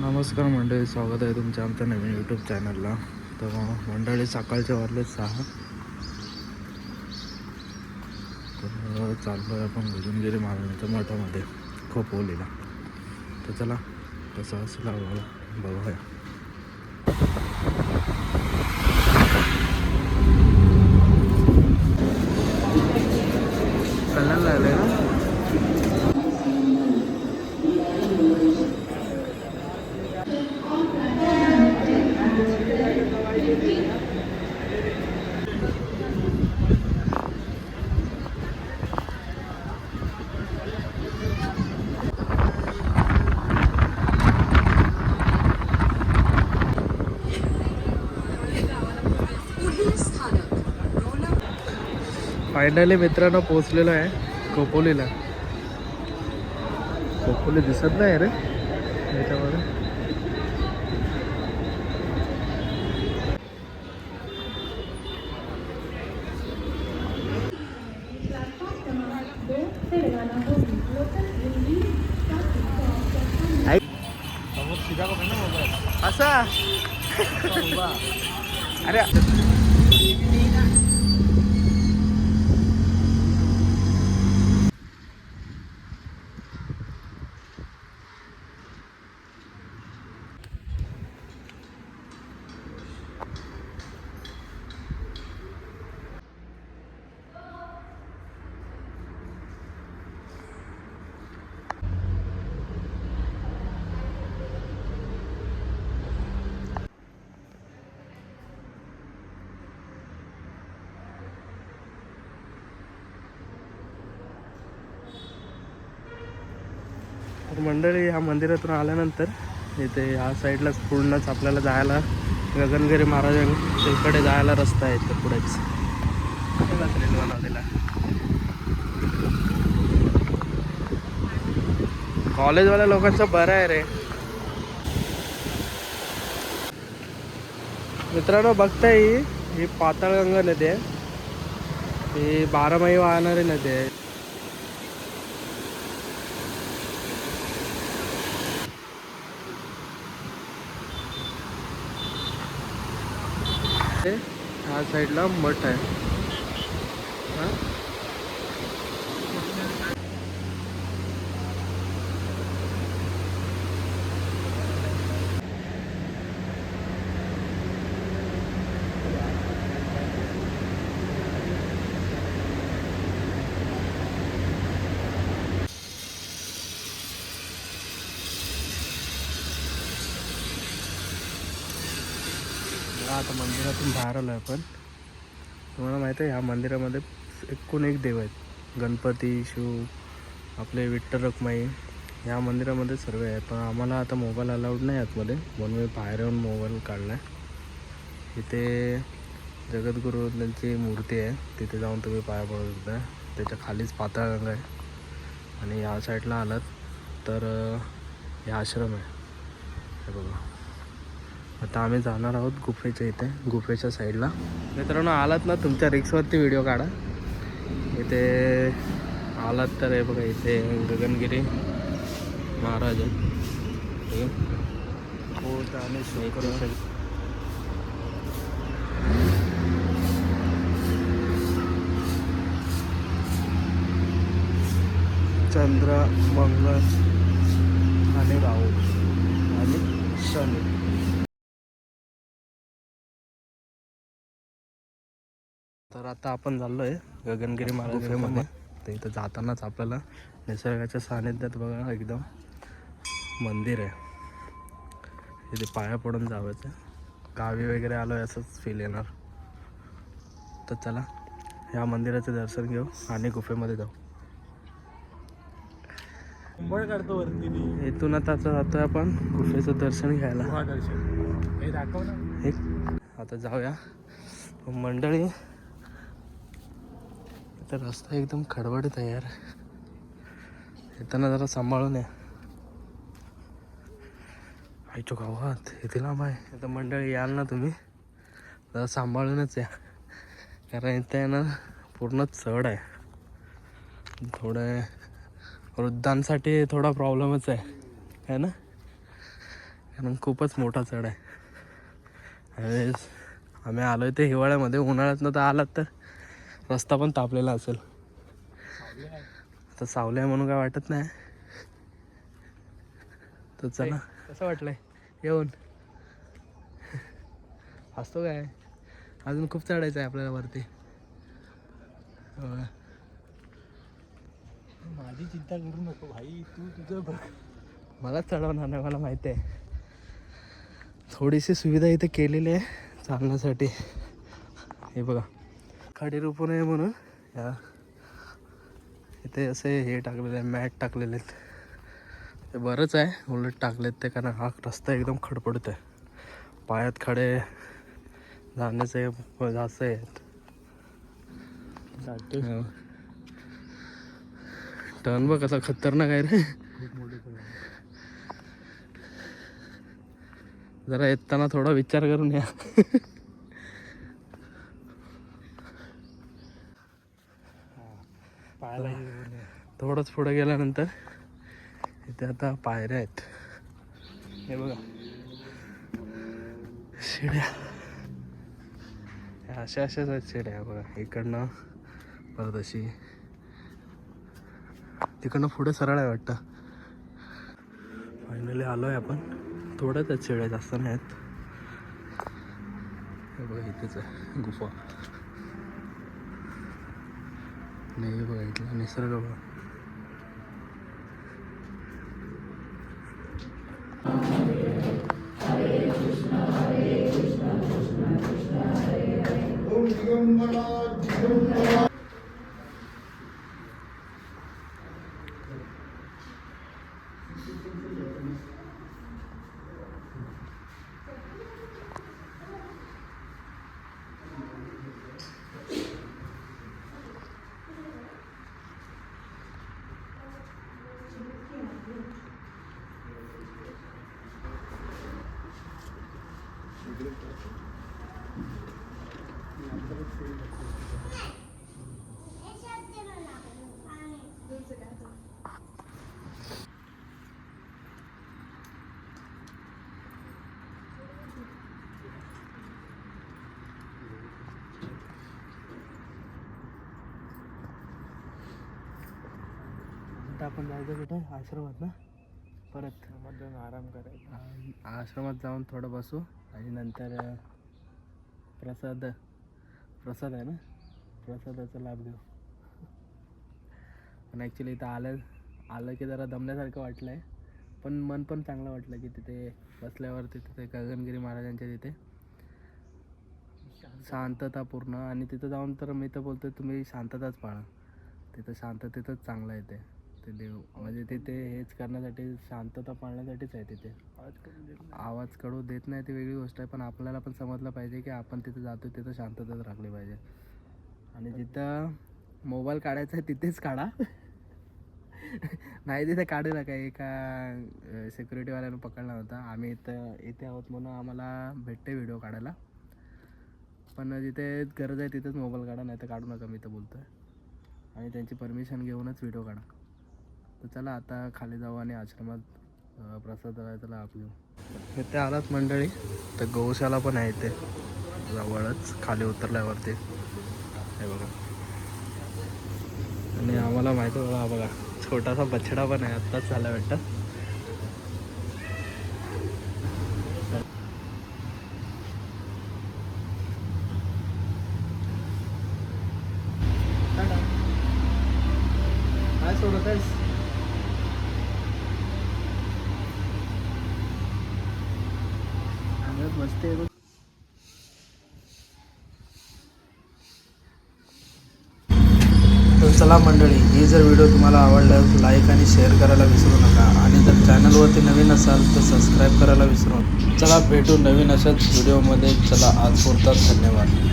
नमस्कार मंडळी स्वागत आहे तुमच्या आमच्या नवीन यूट्यूब चॅनलला तर मंडळी सकाळचे वाजले सहा. तर चाललो आहे आपण गेले महाराजांच्या मठामध्ये खोपवलेला तर चला कसं असेल आम्हाला बघूया. फायनली मित्रांनो पोहोचलेलो आहे खोपोलीला. खोपोली दिसत नाही रे. याच्यामध्ये. असा? अरे. तर मंडळी ह्या मंदिरातून आल्यानंतर इथे ह्या साईडलाच पूर्णच आपल्याला जायला गगनगिरी महाराजांकडे जायला रस्ता आहे इथे पुढेच रेल्वे बनवलेला कॉलेजवाल्या लोकांचं बरं आहे रे. मित्रांनो बघताय ही ही पाताळगंगा नदी आहे. ही बारामाही वाहणारी नदी आहे ते ह्या साईडला मठ आहे. हां? बघा, आता मंदिरातून बाहेर आलो आहे आपण. तुम्हाला माहिती आहे ह्या मंदिरामध्ये एकूण एक देव आहेत. गणपती शिव आपले विठ्ठल रखमाई. ह्या मंदिरामध्ये सर्व आहे पण आम्हाला आता मोबाईल अलाउड नाही आतमध्ये. म्हणून मी बाहेर येऊन मोबाईल काढला आहे इथे जगद्गुरू त्यांची मूर्ती आहे. तिथे जाऊन तुम्ही पाया पडू शकता. त्याच्या खालीच पाताळगंगा आहे. आणि या साईडला आलात तर हे आश्रम आहे. हे बघा. आता आम्ही जाणार आहोत गुफेच्या इथे गुफेच्या साईडला. मित्रांनो आलात ना तुमच्या रिक्सवरती व्हिडिओ काढा. इथे आलात तर हे बघा इथे गगनगिरी महाराज आहे हो. बुध आणि शुक्र चंद्र मंगळ आणि राहू आणि शनी. तर आता आपण चाललो आहे गगनगिरी महाराजांमध्ये तर इथं जातानाच आपल्याला निसर्गाच्या सानिध्यात बघा एकदम मंदिर आहे. इथे पाया पडून जावायचं गावी वगैरे आलो आहे असंच फील येणार. तर चला ह्या मंदिराचं दर्शन घेऊ आणि गुफेमध्ये जाऊ. काढतो इथून आता आता जातोय आपण गुफेचं दर्शन घ्यायला. महादर्शन दाखव ना. हे आता जाऊया. मंडळी तर रस्ता एकदम खडबडीत आहे यार. येताना जरा सांभाळून या. आईच्या गावात इथे लांब आहे. आता मंडळी याल ना तुम्ही. जरा सांभाळूनच या. कारण इथे आहे ना पूर्ण चढ आहे. थोडं वृद्धांसाठी थोडा प्रॉब्लेमच आहे. है ना? कारण खूपच मोठा चढ आहे. आम्ही आलो आहे ते हिवाळ्यामध्ये. उन्हाळ्यात तर आलात तर. रस्ता पण तापलेला असेल. आता सावल्या म्हणून काय वाटत नाही. तर चला. कसं वाटलंय? येऊन. हसतो काय? अजून खूप चढायचं आहे आपल्याला वरती. माझी चिंता करू नको भाई तू तुझं बघ. मला चढवणार नाही मला माहिती आहे. थोडीशी सुविधा इथे केलेली आहे चालण्यासाठी. हे बघा. खाडी रोपू नये म्हणून या इथे असे हे टाकलेले आहे मॅट टाकलेले आहेत. ते बरंच आहे उलट टाकलेत ते कारण हा रस्ता एकदम खडपडत आहे पायात खडे जाण्याचे जास्त आहेत. हो. टर्न बघ कसा खतरनाक आहे रे. जरा येताना थोडा विचार करून या पाहायला येऊन ये. थोडंच पुढे गेल्यानंतर इथे आता पायऱ्या आहेत. हे बघा. शिड्या. ह्या अशा अशाच आहेत शिड्या. बघा इकडनं परत अशी. तिकडनं पुढे सरळ आहे वाटतं. फायनली आलो आहे आपण. थोड्याच आहेत शिड्या जास्त नाही आहेत हे बघा इथेच आहे. गुफा. नाही हे बघा. इथला निसर्ग बघा आता आपण जायचं कुठे? आश्रमात ना परत जाऊन आराम करायचा. आश्रमात जाऊन थोडं बसू आणि नंतर प्रसाद प्रसाद आहे ना? प्रसादाचा लाभ घेऊ. पण ॲक्च्युली इथं आलं आलं की जरा दमल्यासारखं वाटलं आहे पण मन पण चांगलं वाटलं की तिथे बसल्यावरती तिथे गगनगिरी महाराजांच्या तिथे. शांतता पूर्ण. आणि तिथं जाऊन तर मी तर बोलतो तुम्ही शांतताच पाळा. तिथं शांततेतच चांगलं आहे ते. ते देव म्हणजे तिथे हेच करण्यासाठी शांतता पाळण्यासाठीच आहे तिथे. आवाज कडू देत नाही. ती वेगळी गोष्ट आहे पण आपल्याला पण समजलं पाहिजे की आपण तिथे जातो तिथं शांतताच राखली पाहिजे. आणि जिथं मोबाईल काढायचा आहे तिथेच काढा. नाही तिथे काढू नका. एका सिक्युरिटीवाल्यानं पकडला होता. आम्ही इथं इथे आहोत म्हणून आम्हाला भेटते व्हिडिओ काढायला. पण जिथे गरज आहे तिथेच मोबाईल काढा नाही तर काढू नका मी तर बोलतो आहे आणि त्यांची परमिशन घेऊनच व्हिडिओ काढा. तर चला आता खाली जाऊ आणि आश्रमात प्रसाद चला लाभ इथे आलात मंडळी. तर गौशाला पण आहे इथे. जवळच खाली उतरल्यावरती. हे बघा. आणि आम्हाला माहिती आहे बघा बघा छोटासा बछडा पण आहे. आत्ताच झाला वाटतं काय सोडत आहेस अंगात बसते बघ तर चला मंडळी ही जर व्हिडिओ तुम्हाला आवडला तर लाईक आणि शेअर करायला विसरू नका. आणि जर चॅनलवरती नवीन असाल तर सबस्क्राईब करायला विसरू नका. चला भेटू नवीन अशाच व्हिडिओमध्ये. चला आज पुरतात धन्यवाद.